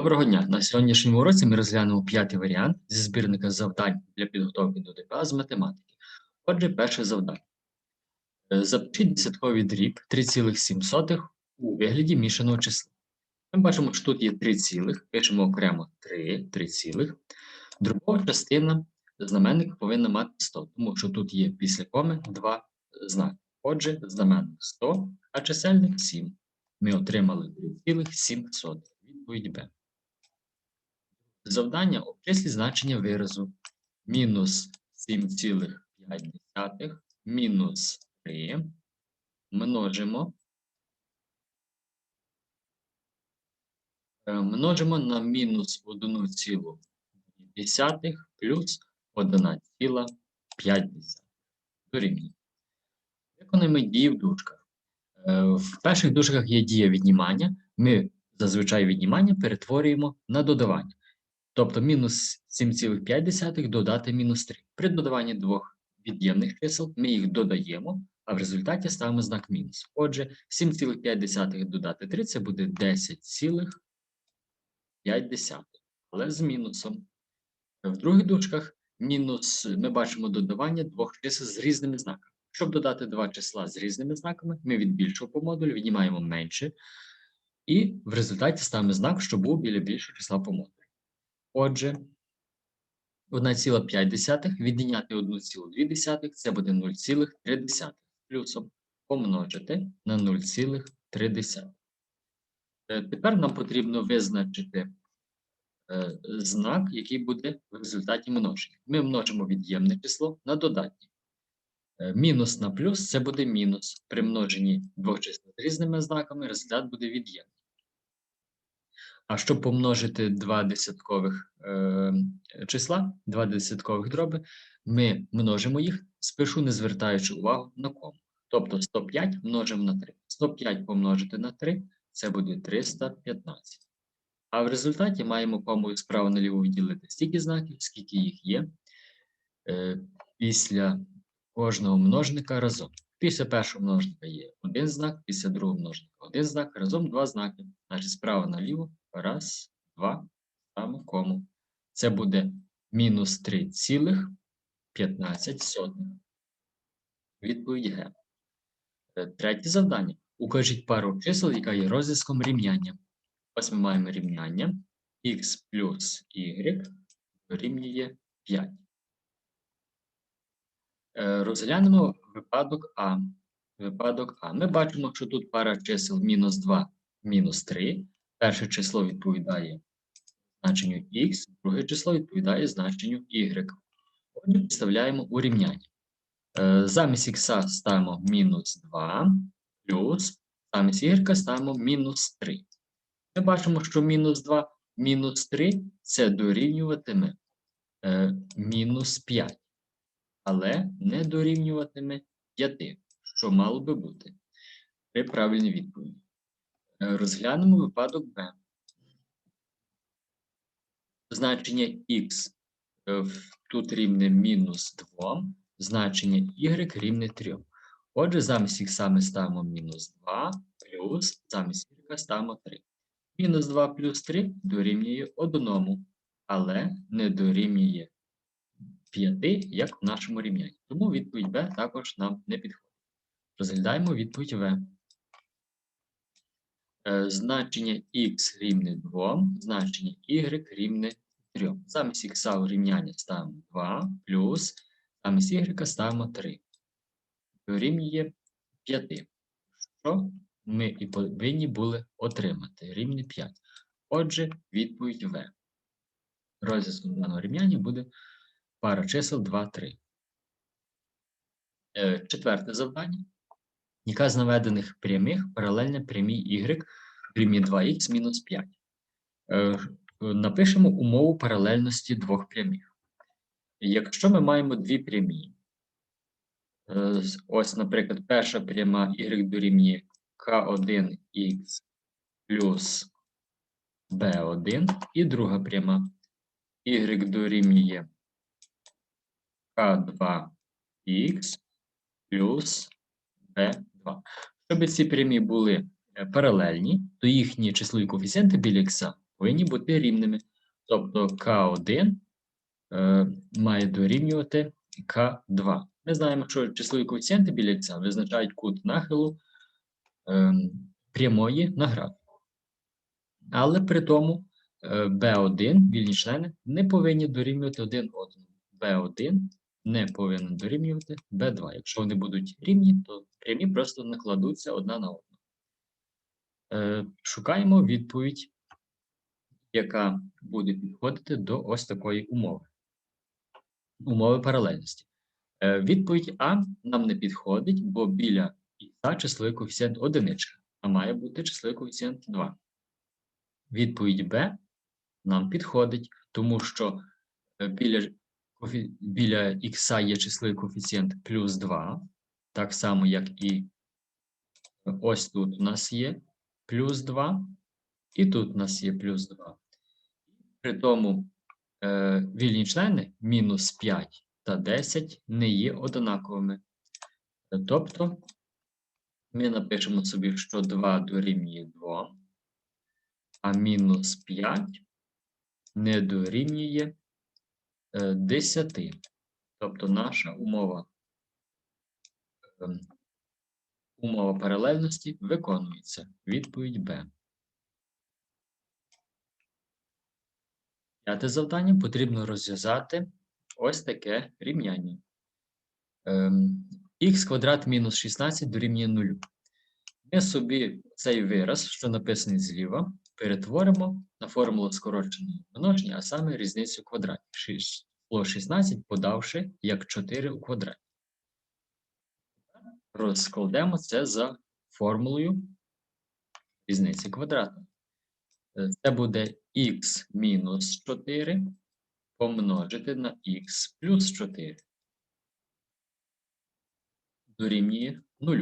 Доброго дня! На сьогоднішньому уроці ми розглянемо п'ятий варіант зі збірника завдань для підготовки до ДПА з математики. Отже, перше завдання. Е, Запишіть десятковий дріб 3,7 у вигляді мішаного числа. Ми бачимо, що тут є 3 цілих, пишемо окремо 3, 3 цілих. Дробова частина знаменник повинна мати 100, тому що тут є після коми два знаки. Отже, знаменник 100, а чисельник 7. Ми отримали 3,7. Відповідь Б. Завдання обчислі значення виразу мінус 7,5 мінус 3 множимо е, множимо на мінус 1,2 плюс 1,5 дорівнює. Виконуємо дії в дужках. Е, В перших дужках є дія віднімання. Ми зазвичай віднімання перетворюємо на додавання. Тобто мінус 7,5 додати мінус 3. При додаванні двох від'ємних чисел ми їх додаємо, а в результаті ставимо знак мінус. Отже, 7,5 додати 3 це буде 10,5, але з мінусом. В других дужках мінус ми бачимо додавання двох чисел з різними знаками. Щоб додати два числа з різними знаками, ми від більшого по модулю віднімаємо менше, і в результаті ставимо знак, що був біля більшого числа по модулю. Отже, 1,5 відняти 1,2 це буде 0,3 плюсом помножити на 0,3. Е, Тепер нам потрібно визначити е, знак, який буде в результаті множення. Ми множимо від'ємне число на додатнє. Е, Мінус на плюс це буде мінус. При множенні двох чисел різними знаками результат буде від'ємний. А щоб помножити два десяткових е, числа, два десяткових дроби, ми множимо їх спершу не звертаючи увагу на кому. Тобто 105 множимо на 3. 105 помножити на 3 це буде 315. А в результаті маємо комою справа наліво відділити стільки знаків, скільки їх є е, після кожного множника разом. Після першого множника є один знак, після другого множника один знак, разом два знаки. Значить, справа наліво Раз, два, ставимо кому. Це буде мінус 3,15. Відповідь Г. Е, Третє завдання. Укажіть пару чисел, яка є розв'язком рівняння. Ось ми маємо рівняння х плюс y дорівнює 5. Е, Розглянемо випадок А. Випадок А. Ми бачимо, що тут пара чисел мінус 2, мінус 3. Перше число відповідає значенню x, друге число відповідає значенню y. Отже, підставляємо у рівняння. Е, Замість х ставимо мінус 2 плюс замість y ставимо мінус 3. Ми бачимо, що мінус 2 мінус 3 це дорівнюватиме е, мінус 5, але не дорівнюватиме 5, що мало би бути при правильній відповіді. Розглянемо випадок Б. Значення х е, тут рівне мінус 2, значення y рівне 3. Отже, замість х ми ставимо мінус 2 плюс замість y ставимо 3. Мінус 2 плюс 3 дорівнює 1, але не дорівнює 5, як в нашому рівнянні. Тому відповідь Б також нам не підходить. Розглядаємо відповідь В. Е, Значення х рівне 2, значення y рівне 3. Замість х у рівняння ставимо 2 плюс замість y ставимо 3. Дорівнює 5. Що ми і повинні були отримати рівне 5. Отже, відповідь В. Розв'язком даного рівняння буде пара чисел 2, 3. Е, Четверте завдання. Яка з наведених прямих паралельна прямій y рівні 2х мінус 5. Е, Напишемо умову паралельності двох прямих. Якщо ми маємо дві прямі, е, ось, наприклад, перша пряма y дорівнює k1x плюс b1, і друга пряма y дорівнює k2x плюс b2. Щоб ці прямі були е, паралельні, то їхні числові коефіцієнти біля х повинні бути рівними. Тобто К1 е, має дорівнювати К2. Ми знаємо, що числові коефіцієнти біля х визначають кут нахилу е, прямої на графіку. Але при тому е, B1, вільні члени, не повинні дорівнювати один одному. B1 не повинен дорівнювати B2. Якщо вони будуть рівні, то прямі просто накладуться одна на одну. Е, Шукаємо відповідь, яка буде підходити до ось такої умови. Умови паралельності. Е, Відповідь А нам не підходить, бо біля х числовий коефіцієнт одиничка, а має бути числовий коефіцієнт 2. Відповідь Б нам підходить, тому що е, біля, біля х є числовий коефіцієнт плюс 2, так само, як і ось тут у нас є плюс 2, і тут у нас є плюс 2. При тому е, вільні члени мінус 5 та 10 не є однаковими. Е, Тобто ми напишемо собі, що 2 дорівнює 2, а мінус 5 не дорівнює е, 10. Тобто наша умова, умова паралельності виконується. Відповідь Б. П'яте завдання потрібно розв'язати ось таке рівняння. Ем, х квадрат мінус 16 дорівнює 0. Ми собі цей вираз, що написаний зліва, перетворимо на формулу скороченої множення, а саме різницю квадратів. Число 16 подавши як 4 у квадраті. Розкладемо це за формулою різниці квадрату. Е, Це буде х мінус 4 помножити на х плюс 4 дорівнює 0.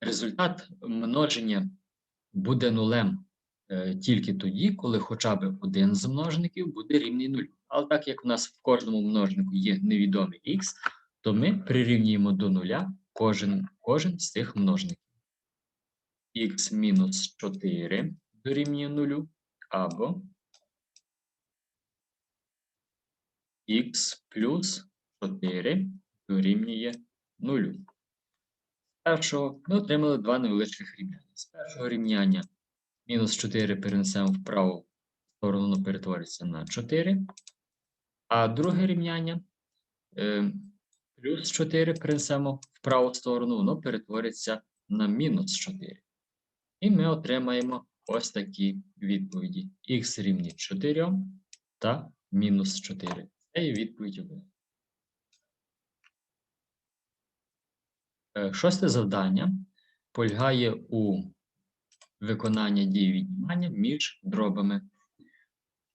Результат множення буде нулем е, тільки тоді, коли хоча б один з множників буде рівний 0. Але так як у нас в кожному множнику є невідомий х, то ми прирівнюємо до нуля кожен, кожен з цих множників. х мінус 4 дорівнює 0 або х плюс 4 дорівнює 0. З першого ми отримали два невеличких рівняння. З першого рівняння мінус 4 перенесемо в праву сторону, перетвориться на 4. А друге рівняння е, плюс 4 перенесемо в праву сторону, воно перетвориться на мінус 4. І ми отримаємо ось такі відповіді. х рівні 4 та мінус 4. Це є відповідь 1. Е, Шосте завдання полягає у виконанні дії віднімання між дробами.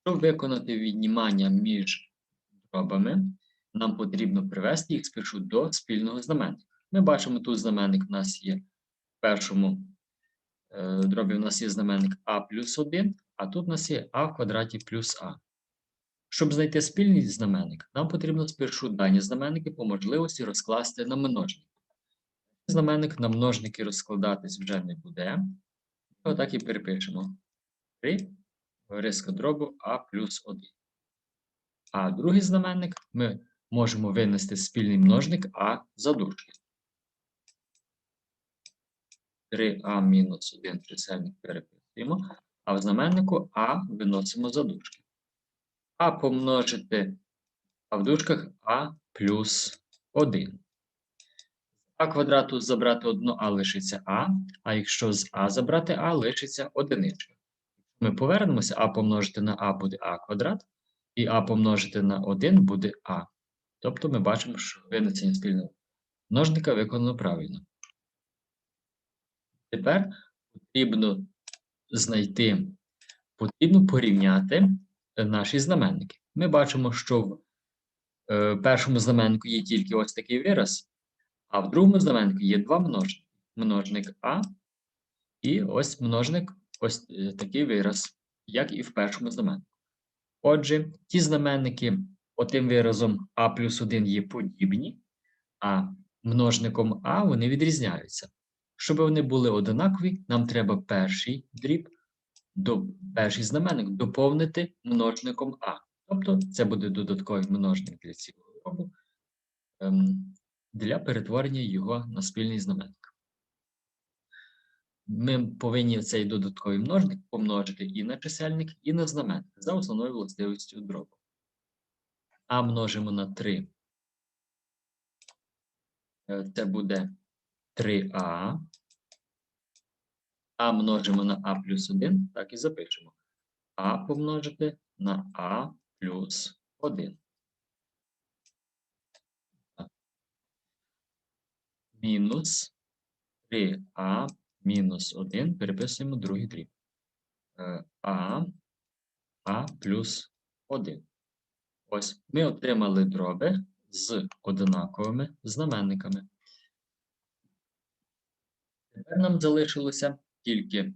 Щоб виконати віднімання між дробами, нам потрібно привести їх спершу до спільного знаменника. Ми бачимо, тут знаменник у нас є в першому е, дробі у нас є знаменник а плюс 1, а тут у нас є а в квадраті плюс а. Щоб знайти спільний знаменник, нам потрібно спершу дані знаменники по можливості розкласти на множник. Знаменник на множники розкладатись вже не буде. Отак і перепишемо. 3 риска дробу а плюс 1. А другий знаменник ми можемо винести спільний множник а за дужки. 3а мінус 1 чисельник переписуємо, а в знаменнику а виносимо за. А помножити, а в дужках а плюс 1. А квадрату забрати 1 а лишиться а, а якщо з а забрати а, лишиться одиничка. Ми повернемося, а помножити на а буде а квадрат, і а помножити на 1 буде а. Тобто ми бачимо, що винесення спільного множника виконано правильно. Тепер потрібно знайти, потрібно порівняти наші знаменники. Ми бачимо, що в е, першому знаменнику є тільки ось такий вираз, а в другому знаменнику є два множники. Множник А і ось множник ось е, такий вираз, як і в першому знаменнику. Отже, ті знаменники отим виразом А плюс 1 є подібні, а множником А вони відрізняються. Щоб вони були однакові, нам треба перший дріб до перший знаменник доповнити множником А. Тобто це буде додатковий множник для цілого дробу ем, для перетворення його на спільний знаменник. Ми повинні цей додатковий множник помножити і на чисельник, і на знаменник за основною властивістю дробу. А множимо на 3. Е, Це буде 3а. А множимо на а плюс 1, так і запишемо. А помножити на а плюс 1. Мінус 3а мінус 1. Переписуємо другий дріб. Е, А, а плюс 1. Ось ми отримали дроби з однаковими знаменниками. Тепер нам залишилося тільки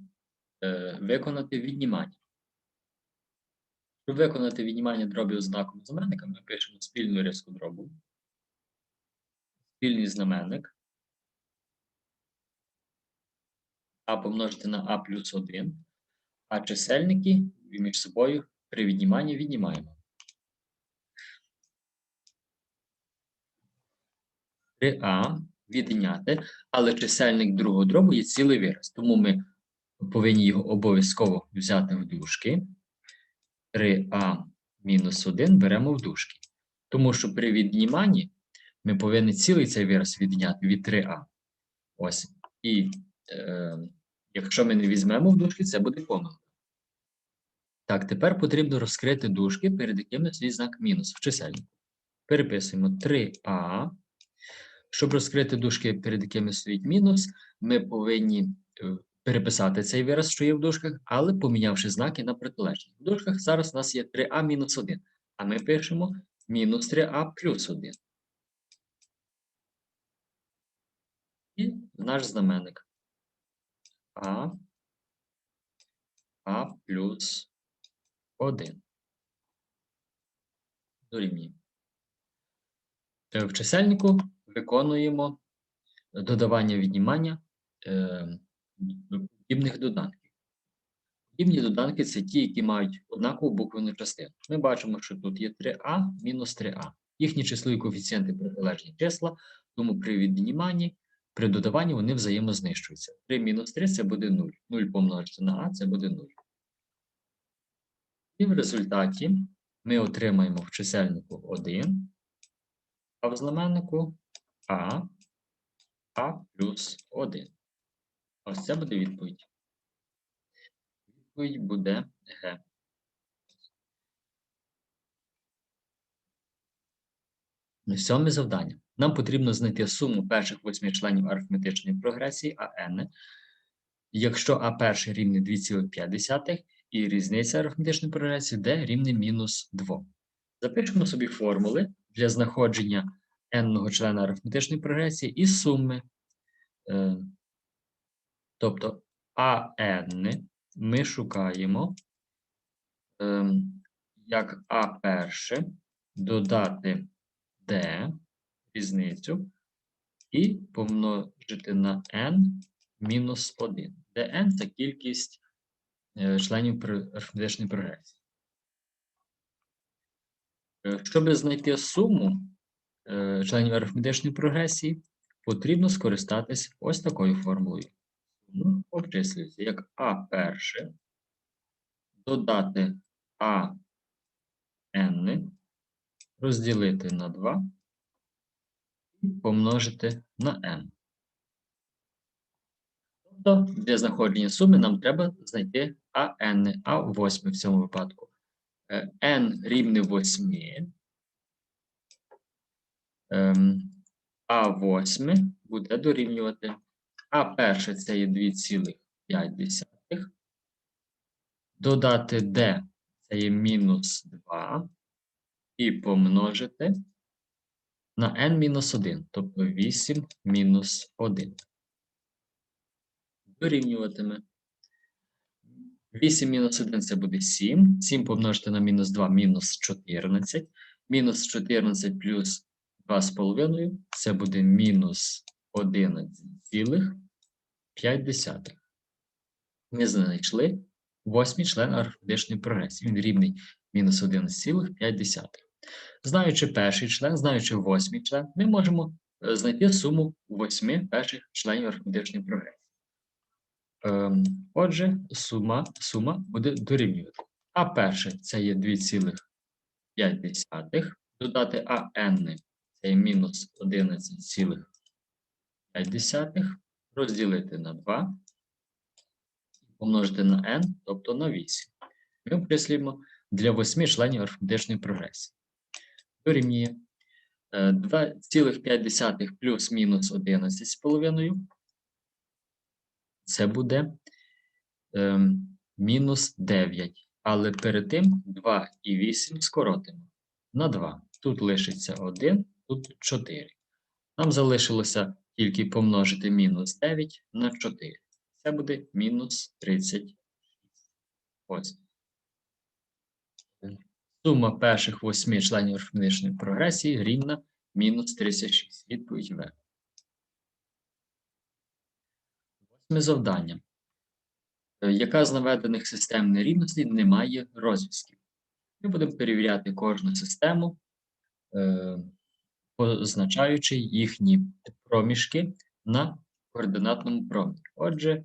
е, виконати віднімання. Щоб виконати віднімання дробів знаковими знаменниками, ми пишемо спільну різку дробу. Спільний знаменник. А помножити на А плюс 1. А чисельники між собою при відніманні віднімаємо. 3а відняти, але чисельник другого дробу є цілий вираз. Тому ми повинні його обов'язково взяти в дужки. 3а мінус 1 беремо в дужки. Тому що при відніманні ми повинні цілий цей вираз відняти від 3а. Ось. І е, якщо ми не візьмемо в дужки, це буде помилка. Так, тепер потрібно розкрити дужки, перед якими стоїть знак мінус в чисельнику. Переписуємо 3а. Щоб розкрити дужки, перед якими стоїть мінус, ми повинні е, переписати цей вираз, що є в дужках, але помінявши знаки на протилежні. В дужках зараз у нас є 3а мінус 1, а ми пишемо мінус 3а плюс 1. І наш знаменник а, а плюс 1. Дорівнює. Е, В чисельнику виконуємо додавання віднімання е, подібних доданків. Подібні доданки це ті, які мають однакову буквену частину. Ми бачимо, що тут є 3а мінус 3а. Їхні числові коефіцієнти протилежні числа, тому при відніманні, при додаванні вони взаємознищуються. 3 мінус 3 це буде 0. 0 помножити на а це буде 0. І в результаті ми отримаємо в чисельнику 1, а в знаменнику а, а плюс 1. Ось це буде відповідь. Відповідь буде Г. Сьоме завдання. Нам потрібно знайти суму перших восьми членів арифметичної прогресії АН, якщо А перший рівний 2,5 і різниця арифметичної прогресії D рівне мінус 2. Запишемо собі формули для знаходження n-ного члена арифметичної прогресії і суми. Е, тобто АН ми шукаємо е, як А перше додати D різницю і помножити на n мінус 1, де це кількість е, членів арифметичної прогресії. Щоб знайти суму членів арифметичної прогресії, потрібно скористатись ось такою формулою. Ну, обчислюється як А перше додати А n розділити на 2 і помножити на n. Тобто для знаходження суми нам треба знайти АН, а 8 в цьому випадку. Е, n рівне 8. Ем, А 8 буде дорівнювати. А перше це є 2,5. Додати d це є мінус 2. І помножити на n-1, тобто 8 мінус 1. Дорівнюватиме. 8 мінус 1 це буде 7. 7 помножити на мінус 2 мінус 14. Мінус 14 плюс 2,5 це буде мінус 11,5. Ми знайшли восьмий член арифметичної прогресії. Він рівний мінус 11,5. Знаючи перший член, знаючи восьмий член, ми можемо е, знайти суму восьми перших членів арифметичної прогресії. Ем, Отже, сума, сума буде дорівнювати. А перше це є 2,5. Додати АН це мінус 11,5. Розділити на 2. Помножити на n, тобто на 8. Ми обчислюємо для 8 членів арифметичної прогресії. Дорівнює е, 2,5 плюс-мінус 11,5. Це буде ем, мінус 9. Але перед тим 2 і 8 скоротимо на 2. Тут лишиться 1, тут 4. Нам залишилося тільки помножити мінус 9 на 4. Це буде мінус 36. Ось. Сума перших восьми членів арифметичної прогресії рівна мінус 36. Відповідь В. Восьме завдання. Е, Яка з наведених систем нерівностей не має розв'язків? Ми будемо перевіряти кожну систему, е, позначаючи їхні проміжки на координатному проміжку. Отже,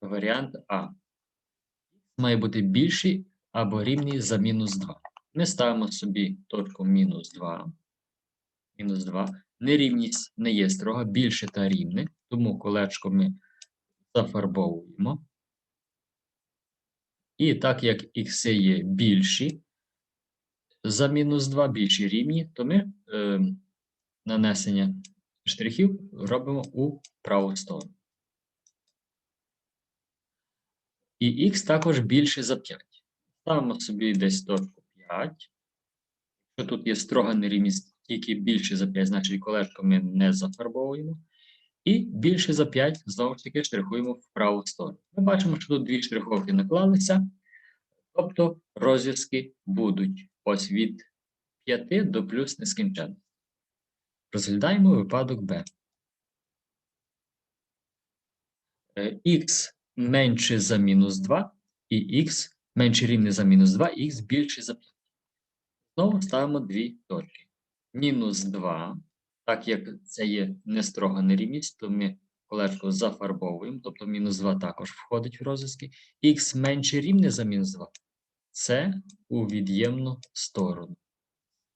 варіант А має бути більший або рівний за мінус 2. Ми ставимо собі точку мінус 2. Мінус 2. Нерівність не є строга, більше та рівне, тому колечко ми зафарбовуємо. І так як ікси є більші за мінус 2, більші рівні, то ми е, нанесення штрихів робимо у праву сторону. І х також більше за 5. Ставимо собі десь точку 5. Якщо тут є строга нерівність тільки більше за 5, значить колечко ми не зафарбовуємо. І більше за 5 знову ж таки штрихуємо в праву сторону. Ми бачимо, що тут дві штриховки наклалися, тобто розв'язки будуть ось від 5 до плюс нескінченно. Розглядаємо випадок Б. Х менше за мінус 2 і х менше рівне за мінус 2, і х більше за 5. Знову ставимо дві точки. Мінус 2, так як це є не строга нерівність, то ми колечко зафарбовуємо, тобто мінус 2 також входить в розв'язки. Х менше рівне за мінус 2. Це у від'ємну сторону.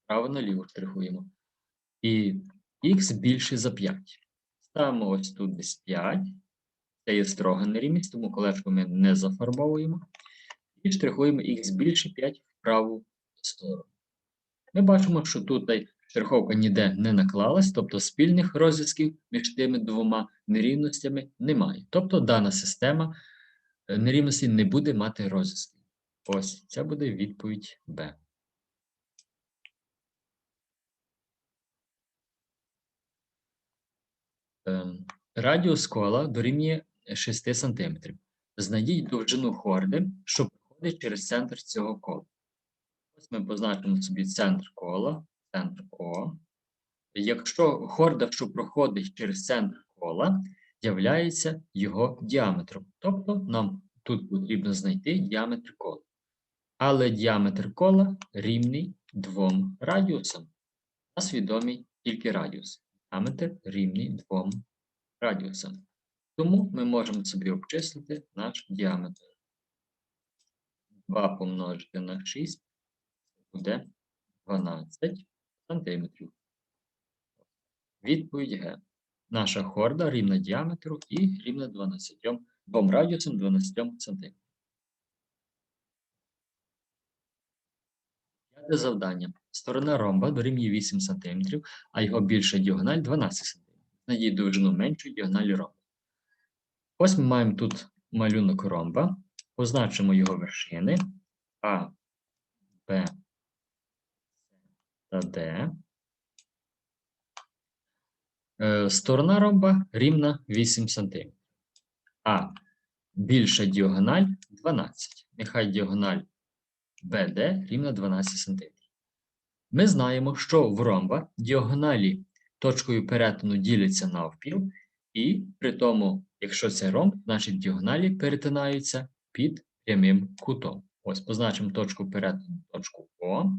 Право наліво штрихуємо. І х більше за 5. Ставимо ось тут десь 5. Це є строга нерівність, тому колечко ми не зафарбовуємо. І штрихуємо х більше 5 в праву сторону. Ми бачимо, що тут штриховка ніде не наклалась, тобто спільних розв'язків між тими двома нерівностями немає. Тобто дана система е, нерівності не буде мати розв'язків. Ось це буде відповідь Б. Ем, Радіус кола дорівнює 6 см. Знайдіть довжину хорди, що проходить через центр цього кола. Ось ми позначимо собі центр кола, центр О. Якщо хорда, що проходить через центр кола, являється його діаметром. Тобто нам тут потрібно знайти діаметр кола. Але діаметр кола рівний двом радіусам. У нас відомий тільки радіус. Діаметр рівний двом радіусам. Тому ми можемо собі обчислити наш діаметр. 2 помножити на 6 буде 12 сантиметрів. Відповідь Г. Наша хорда рівна діаметру і рівна 12 двом радіусам 12 см. Завдання. Сторона ромба дорівнює 8 см, а його більша діагональ 12 см. Знайдіть довжину меншої діагоналі ромба. Ось ми маємо тут малюнок ромба. Позначимо його вершини А, Б, та Д. Е, Сторона ромба рівна 8 см. А більша діагональ 12. Нехай діагональ BD рівна 12 см. Ми знаємо, що в ромба діагоналі точкою перетину діляться навпіл, і при тому, якщо це ромб, значить діагоналі перетинаються під прямим кутом. Ось позначимо точку перетину, точку О.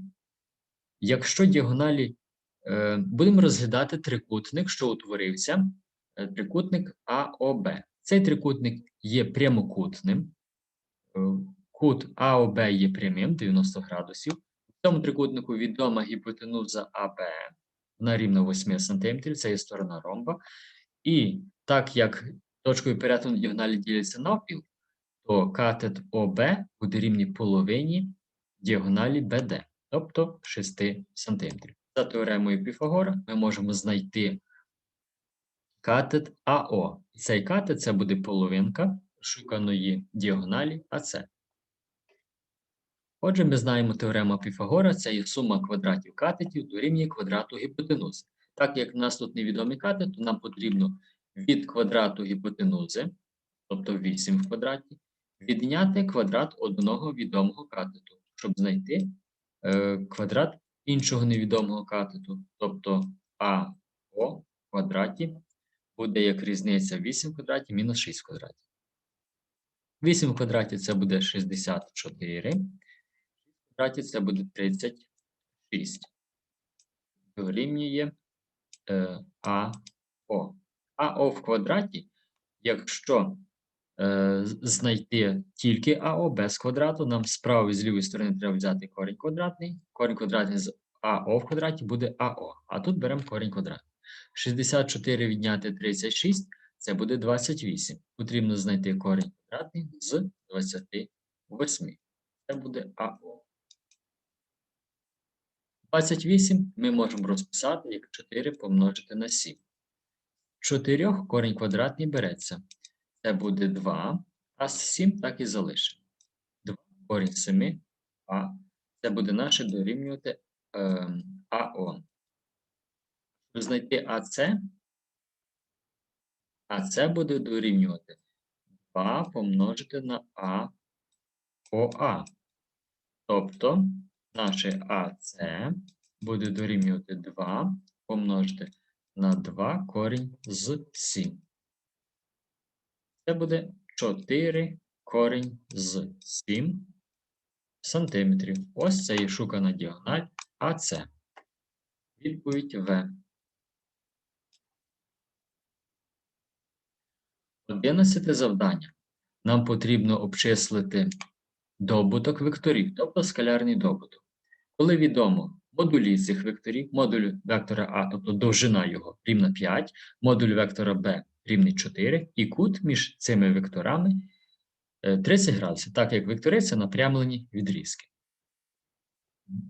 Якщо діагоналі е, будемо розглядати трикутник, що утворився, е, трикутник АОБ. Цей трикутник є прямокутним. Кут АОБ є прямим 90 градусів. В цьому трикутнику відома гіпотенуза АБ на рівно 8 см, це є сторона ромба. І так як точкою перетину діагоналі діляться навпіл, то катет ОБ буде рівний половині діагоналі БД, тобто 6 см. За теоремою Піфагора ми можемо знайти катет АО. Цей катет це буде половинка шуканої діагоналі АС. Отже, ми знаємо теорему Піфагора, це є сума квадратів катетів дорівнює квадрату гіпотенузи. Так як в нас тут невідомий катет, то нам потрібно від квадрату гіпотенузи, тобто 8 в квадраті, відняти квадрат одного відомого катету, щоб знайти е, квадрат іншого невідомого катету, тобто АО в квадраті буде як різниця 8 в квадраті мінус 6 в квадраті. 8 в квадраті це буде 64, в квадраті це буде 36. Дорівнює е, АО. АО в квадраті, якщо е, знайти тільки АО без квадрату, нам з правої і з лівої сторони треба взяти корінь квадратний. Корінь квадратний з АО в квадраті буде АО. А тут беремо корінь квадратний. 64 відняти 36 це буде 28. Потрібно знайти корінь квадратний з 28. Це буде АО. 28 ми можемо розписати як 4 помножити на 7. 4 корінь квадратний береться. Це буде 2, а 7 так і залишимо. 2 корінь 7, а це буде наше дорівнювати ем, АО. Щоб знайти АЦ, АЦ буде дорівнювати 2 помножити на АОА. Тобто наше АЦ буде дорівнювати 2 помножити на 2 корінь з 7. Це буде 4 корінь з 7 сантиметрів. Ось це і шукана діагональ АЦ. Відповідь В. 11 завдання. Нам потрібно обчислити добуток векторів, тобто скалярний добуток. Коли відомо модулі цих векторів, модуль вектора А, тобто довжина його рівна 5, модуль вектора Б рівний 4, і кут між цими векторами е, 30 градусів, так як вектори це напрямлені відрізки.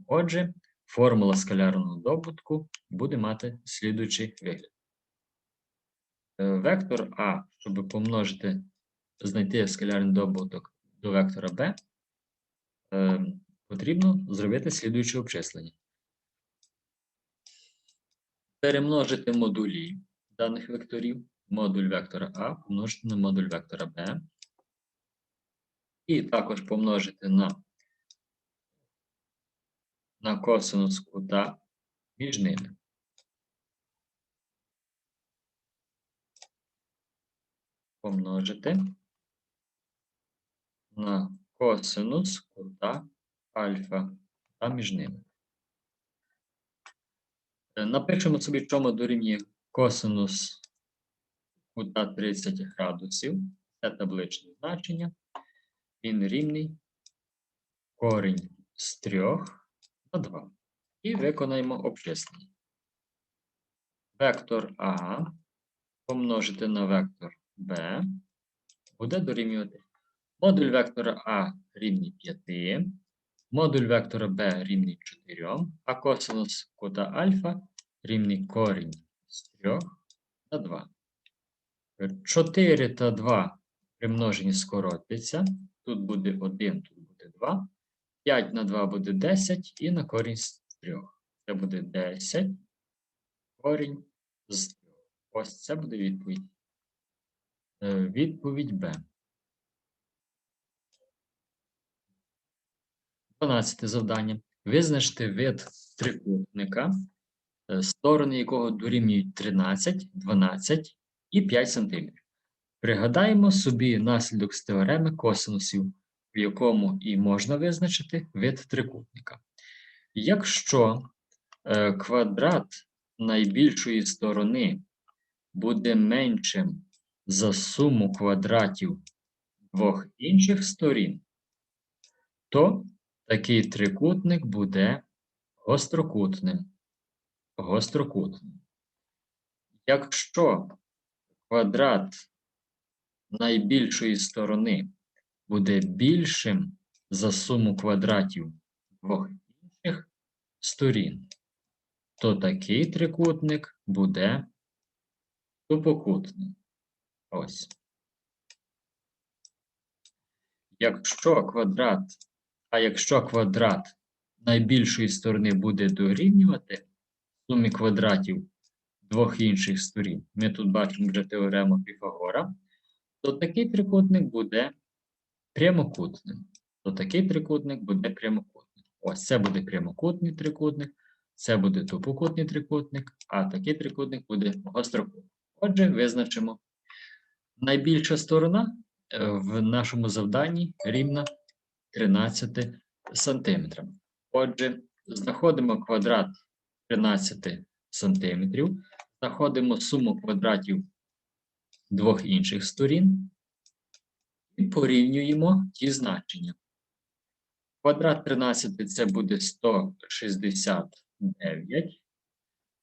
Отже, формула скалярного добутку буде мати слідуючий вигляд. Е, Вектор А, щоб помножити, знайти скалярний добуток до вектора Б, е, потрібно зробити слідуюче обчислення. Перемножити модулі даних векторів, модуль вектора А помножити на модуль вектора Б. І також помножити на, на косинус кута між ними. Помножити на косинус кута альфа та між ними. Е, Напишемо собі, чому дорівнює косинус кута 30 градусів. Це табличне значення. Він рівний корінь з 3 на 2. І виконаємо обчислення. Вектор А помножити на вектор Б буде дорівнювати модуль вектора А рівний 5, модуль вектора Б рівний 4, а косинус кута альфа рівний корінь з 3 на 2. 4 та 2 при множенні скоротиться. Тут буде 1, тут буде 2. 5 на 2 буде 10 і на корінь з 3. Це буде 10 корінь з 3. Ось це буде відповідь. Е, Відповідь Б. 12 завдання. Визначте вид трикутника, е, сторони якого дорівнюють 13, 12 і 5 см. Пригадаємо собі наслідок з теореми косинусів, в якому і можна визначити вид трикутника. Якщо е, квадрат найбільшої сторони буде меншим за суму квадратів двох інших сторін, то такий трикутник буде гострокутним. Гострокутним. Якщо квадрат найбільшої сторони буде більшим за суму квадратів двох інших сторін, то такий трикутник буде тупокутним. Ось. Якщо квадрат, а якщо квадрат найбільшої сторони буде дорівнювати сумі квадратів двох інших сторін, ми тут бачимо вже теорему Піфагора, то такий трикутник буде прямокутним. То такий трикутник буде прямокутним. Ось це буде прямокутний трикутник, це буде тупокутний трикутник, а такий трикутник буде гострокутний. Отже, визначимо. Найбільша сторона е, в нашому завданні рівна 13 сантиметрам. Отже, знаходимо квадрат 13 сантиметрів, знаходимо суму квадратів двох інших сторін і порівнюємо ті значення. Квадрат 13 це буде 169,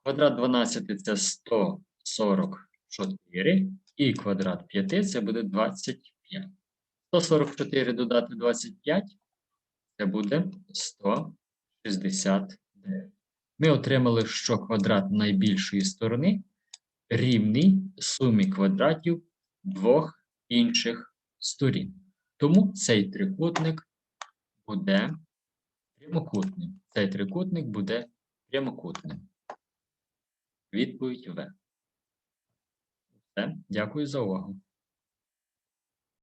квадрат 12 це 144, і квадрат 5 це буде 25. 144 додати 25 це буде 169. Ми отримали, що квадрат найбільшої сторони рівний сумі квадратів двох інших сторін. Тому цей трикутник буде прямокутним. Цей трикутник буде прямокутним. Відповідь В. Все. Дякую за увагу.